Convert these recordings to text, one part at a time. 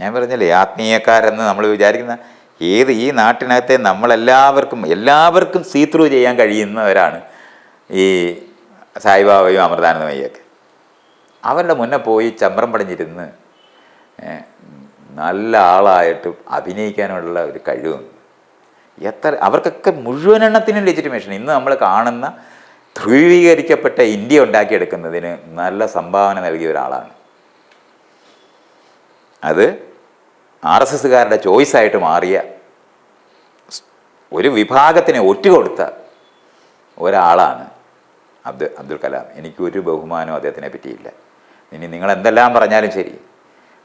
ഞാൻ പറഞ്ഞല്ലേ ആത്മീയക്കാരെന്ന് നമ്മൾ വിചാരിക്കുന്ന ഏത് ഈ നാട്ടിനകത്തെ നമ്മളെല്ലാവർക്കും എല്ലാവർക്കും സീ ത്രൂ ചെയ്യാൻ കഴിയുന്നവരാണ് ഈ സായിബാബയും അമൃതാനന്ദമയ്യൊക്കെ അവരുടെ മുന്നേ പോയി ചമ്രം പടഞ്ഞിരുന്ന് നല്ല ആളായിട്ട് അഭിനയിക്കാനുള്ള ഒരു കഴിവുണ്ട് എത്ര അവർക്കൊക്കെ മുഴുവൻ എണ്ണത്തിനും ലെജിറ്റിമേഷൻ ഇന്ന് നമ്മൾ കാണുന്ന ധ്രുവീകരിക്കപ്പെട്ട ഇന്ത്യ ഉണ്ടാക്കിയെടുക്കുന്നതിന് നല്ല സംഭാവന നൽകിയ ഒരാളാണ്. അത് ആർ എസ് എസ്സുകാരുടെ ചോയ്സായിട്ട് മാറിയ ഒരു വിഭാഗത്തിന് ഒറ്റുകൊടുത്ത ഒരാളാണ് അബ്ദു അബ്ദുൽ കലാം. എനിക്കൊരു ബഹുമാനവും അദ്ദേഹത്തിനെ പറ്റിയില്ല. ഇനി നിങ്ങൾ എന്തെല്ലാം പറഞ്ഞാലും ശരി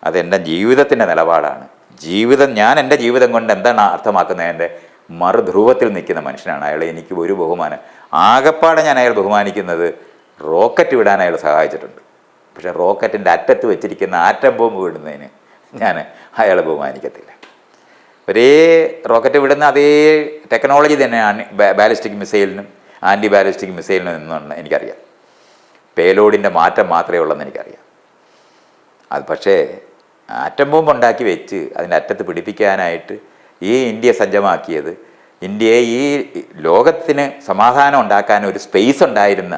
അതെന്റെ ജീവിതത്തിന്റെ നിലപാടാണ്. ജീവിതം ഞാൻ എന്റെ ജീവിതം കൊണ്ട് എന്താണ് അർത്ഥമാക്കുന്നത്? എന്റെ മറുധ്രുവത്തിൽ നിൽക്കുന്ന മനുഷ്യനാണ്. അയാൾ എനിക്ക് ഒരു ബഹുമാനം. ആകപ്പാടെ ഞാൻ അയാൾ ബഹുമാനിക്കുന്നത് റോക്കറ്റ് വിടാൻ അയാൾ സഹായിച്ചിട്ടുണ്ട്. പക്ഷേ റോക്കറ്റിന്റെ അറ്റത്ത് വെച്ചിരിക്കുന്ന ആറ്റം ബോംബ് വിടുന്നതിന് ഞാൻ അയാളെ ബഹുമാനിക്കത്തില്ല. ഒരേ റോക്കറ്റ് വിടുന്ന അതേ ടെക്നോളജി തന്നെയാണ് ബാലിസ്റ്റിക് മിസൈലിനും ആന്റി ബാലിസ്റ്റിക് മിസൈലിനും എന്നാണ് എനിക്കറിയാം. പേലോഡിന്റെ മാറ്റം മാത്രമേ ഉള്ളെന്ന് എനിക്കറിയാം. അത് പക്ഷേ ആറ്റം ബോംബ് ഉണ്ടാക്കി വെച്ച് അതിന്റെ അറ്റത്ത് പിടിപ്പിക്കാനായിട്ട് ഈ ഇന്ത്യ സജ്ജമാക്കിയത് ഇന്ത്യയെ ഈ ലോകത്തിന് സമാധാനം ഉണ്ടാക്കാൻ ഒരു സ്പേസ് ഉണ്ടായിരുന്ന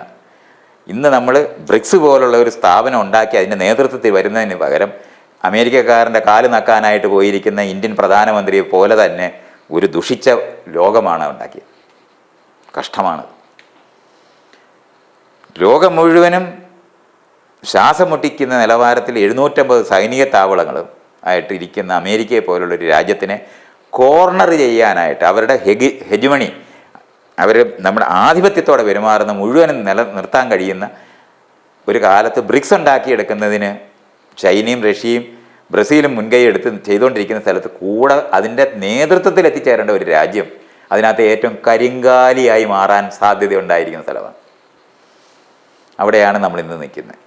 ഇന്ന് നമ്മൾ ബ്രിക്സ് പോലുള്ള ഒരു സ്ഥാപനം ഉണ്ടാക്കി അതിന്റെ നേതൃത്വത്തിൽ വരുന്നതിന് പകരം അമേരിക്കക്കാരന്റെ കാൽ നക്കാനായിട്ട് പോയിരിക്കുന്ന ഇന്ത്യൻ പ്രധാനമന്ത്രിയെ പോലെ തന്നെ ഒരു ദുഷിച്ച ലോകമാണ് ഉണ്ടാക്കിയത്. കഷ്ടമാണ്. ലോകം മുഴുവനും ശ്വാസം മുട്ടിക്കുന്ന നിലവാരത്തിൽ എഴുന്നൂറ്റമ്പത് സൈനിക താവളങ്ങളും ആയിട്ട് ഇരിക്കുന്ന അമേരിക്കയെ പോലുള്ള ഒരു രാജ്യത്തിനെ കോർണർ ചെയ്യാനായിട്ട് അവരുടെ ഹെഗി ഹെജുമണി അവർ നമ്മുടെ ആധിപത്യത്തോടെ പെരുമാറുന്ന മുഴുവനും നിലനിർത്താൻ കഴിയുന്ന ഒരു കാലത്ത് ബ്രിക്സ് ഉണ്ടാക്കിയെടുക്കുന്നതിന് ചൈനയും റഷ്യയും ബ്രസീലും മുൻകൈ എടുത്ത് ചെയ്തുകൊണ്ടിരിക്കുന്ന സ്ഥലത്ത് കൂടെ അതിന്റെ നേതൃത്വത്തിൽ എത്തിച്ചേരേണ്ട ഒരു രാജ്യം അതിനകത്ത് ഏറ്റവും കരിങ്കാലിയായി മാറാൻ സാധ്യതയുണ്ടായിരിക്കുന്ന സ്ഥലമാണ്. അവിടെയാണ് നമ്മൾ ഇന്ന് നിൽക്കുന്നത്.